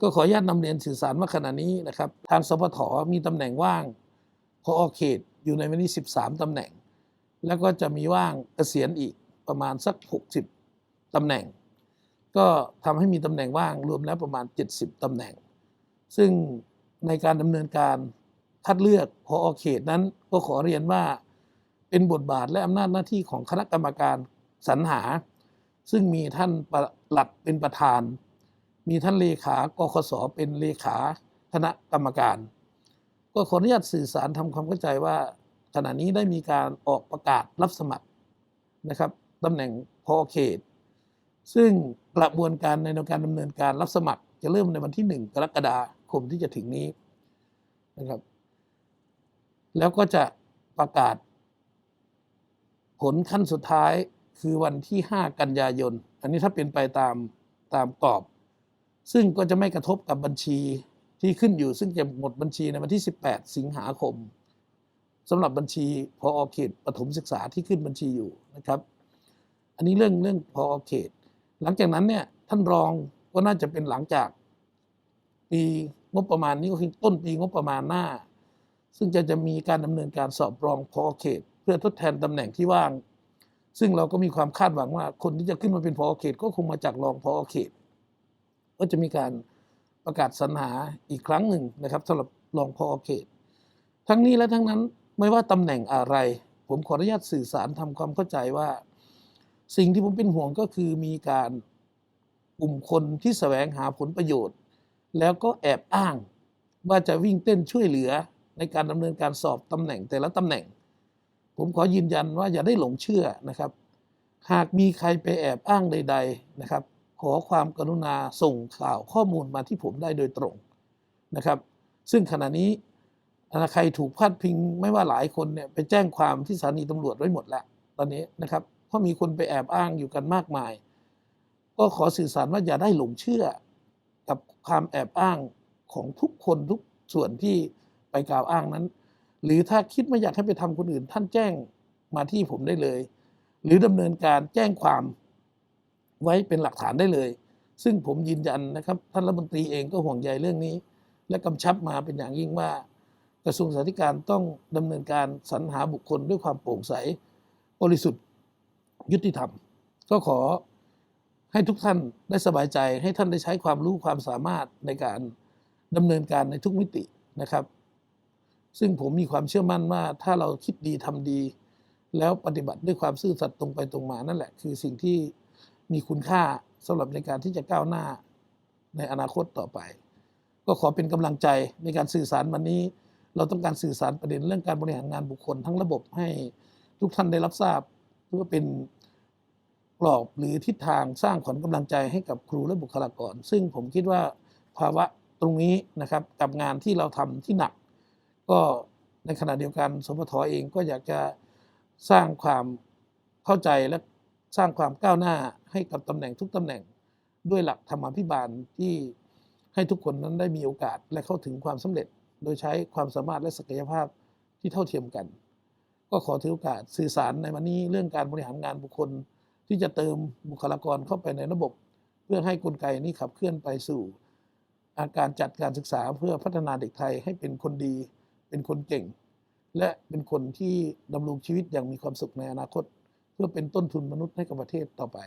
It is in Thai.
ก็ขออนุญาตนำเรียนสื่อสารว่าขณะนี้นะครับ ทางสพทมีตำแหน่งว่างพอเขตอยู่ในวันนี้ 13ตำแหน่ง แล้วก็จะมีว่างเกษียณอีกประมาณสัก 60ตำแหน่ง ก็ทำให้มีตำแหน่งว่างรวมแล้วประมาณ 70ตำแหน่ง ซึ่งในการดำเนินการคัดเลือกพอเขตนั้นก็ขอเรียนว่าเป็นบทบาทและอำนาจหน้าที่ของคณะกรรมการสรรหา ซึ่งมีท่านปลัดเป็นประธาน มีท่านเลขากคสเป็นเลขาคณะกรรมการ ก็ขออนุญาตสื่อสารทำความเข้าใจว่า ขณะนี้ได้มีการออกประกาศรับสมัครนะครับตำแหน่งพอเขต ซึ่งกระบวนการในการดำเนินการรับสมัคร จะเริ่มในวันที่ 1 กรกฎาคมที่จะถึงนี้นะครับ แล้วก็จะประกาศ ผลขั้นสุดท้ายคือวันที่ 5 กันยายน อันนี้ถ้าเป็นไปตามตามกรอบ ซึ่งก็จะไม่กระทบกับบัญชีที่ขึ้นอยู่ ซึ่งจะหมดบัญชีในวันที่ 18 สิงหาคมสำหรับบัญชีพออเขตปฐมศึกษาที่ขึ้นบัญชีอยู่นะครับ อันนี้เรื่องเรื่องพออเขต หลังจากนั้นเนี่ยท่านรองก็น่าจะเป็นหลังจากปีงบประมาณนี้ก็คือต้นปีงบประมาณหน้า ซึ่งจะจะมีการดำเนินการสอบรองพอเขต เพื่อทดแทนตำแหน่งที่ว่าง ซึ่งเราก็มีความคาดหวังว่า คนที่จะขึ้นมาเป็นพอเขต ก็คงมาจากรองพอเขต ก็จะมีการประกาศสรรหาอีกครั้งหนึ่งนะครับสำหรับรองพอเขต ทั้งนี้และทั้งนั้นไม่ว่าตำแหน่งอะไร ผมขออนุญาตสื่อสารทำความเข้าใจว่า สิ่งที่ผมเป็นห่วงก็คือมีการกลุ่มคนที่แสวงหาผลประโยชน์ แล้วก็แอบอ้างว่าจะวิ่งเต้นช่วยเหลือในการดำเนินการสอบตำแหน่งแต่ละตำแหน่ง ผมขอยืนยันว่าอย่าได้หลงเชื่อนะครับ หากมีใครไปแอบอ้างใด ๆนะครับ ขอความกรุณาส่งข่าวข้อมูลมาที่ผมได้โดยตรงนะครับ ซึ่งขณะนี้ถ้าใครถูกพาดพิงไม่ว่าหลายคนเนี่ยไปแจ้งความที่สถานีตำรวจไว้หมดแล้วตอนนี้นะครับเพราะมีคนไปแอบอ้างอยู่กันมากมาย ก็ขอสื่อสารว่าอย่าได้หลงเชื่อ กับความแอบอ้างของทุกคนทุกส่วนที่ไปกล่าวอ้างนั้น หรือถ้าคิดไม่อยากให้ไปทำคนอื่น ท่านแจ้งมาที่ผมได้เลย หรือดำเนินการแจ้งความ ไว้เป็นหลักฐานได้เลย ซึ่งผมยืนยันนะครับท่านรัฐมนตรีเองก็ห่วงใยเรื่องนี้ และกำชับมาเป็นอย่างยิ่งว่า กระทรวงสาธารณการต้องดำเนินการสรรหาบุคคลด้วยความโปร่งใสบริสุทธิ์ยุติธรรม ก็ขอให้ทุกท่านได้สบายใจให้ท่านได้ใช้ความรู้ความสามารถในการดำเนินการในทุกมิตินะครับ ซึ่งผมมีความเชื่อมั่นว่าถ้าเราคิดดีทำดี แล้วปฏิบัติด้วยความซื่อสัตย์ตรงไปตรงมานั่นแหละ คือสิ่งที่ มีคุณค่าสำหรับในการที่จะก้าวหน้าในอนาคตต่อไป ก็ขอเป็นกำลังใจในการสื่อสารวันนี้ เราต้องการสื่อสารประเด็นเรื่องการบริหารงานบุคคล ทั้งระบบให้ทุกท่านได้รับทราบเพื่อเป็นกรอบหรือทิศทางสร้างขวัญกำลังใจให้กับครูและบุคลากร ซึ่งผมคิดว่าภาวะตรงนี้นะครับกับงานที่เราทำที่หนัก ก็ในขณะเดียวกัน สพทเองก็อยากจะสร้างความเข้าใจและ สร้างความก้าวหน้าให้กับตำแหน่งทุกตำแหน่งด้วยหลักธรรมาภิบาลที่ให้ทุกคนนั้นได้มีโอกาสและเข้าถึงความสำเร็จ โดยใช้ความสามารถและศักยภาพที่เท่าเทียมกัน ก็ขอถือโอกาสสื่อสารในวันนี้เรื่องการบริหารงานบุคคล ที่จะเติมบุคลากรเข้าไปในระบบ เพื่อให้กลไกนี้ขับเคลื่อนไปสู่อาการจัดการศึกษาเพื่อพัฒนาเด็กไทยให้เป็นคนดี เป็นคนเก่ง และเป็นคนที่ดำรงชีวิตอย่างมีความสุขในอนาคต เพื่อเป็นต้นทุนมนุษย์ให้กับประเทศต่อไป